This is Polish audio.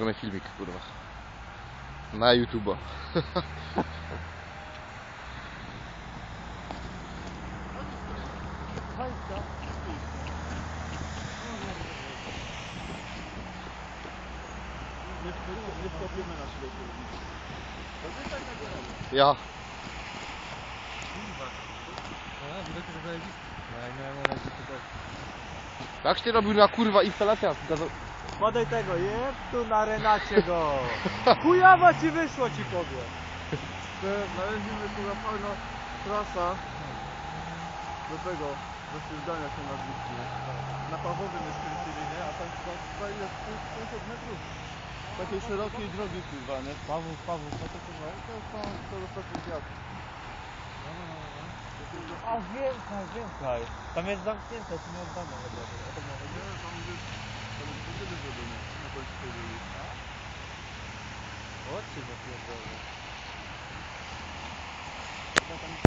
Mamy filmik, kurwa. Na YouTube'a. Nie, na. To tak. Ja. Jak się robił na kurwa instalacja gazo... Podaj tego, jeb tu na Renacie go! Chujawa ci wyszło ci powiem! Znaleźliśmy kurwa fajna trasa do tego, do ślizgania się na bliski. Na Pawłowym jest kręcili, nie? A tam chyba, chyba ile? 500 metrów takiej szerokiej drogi kurwa, nie? Paweł, Paweł, no to kurwa, to jest tam to ostatni zjazd. A więcej, więcej. Tam jest zamknięte, to nie oddane chyba. ótimo aqui o jogo.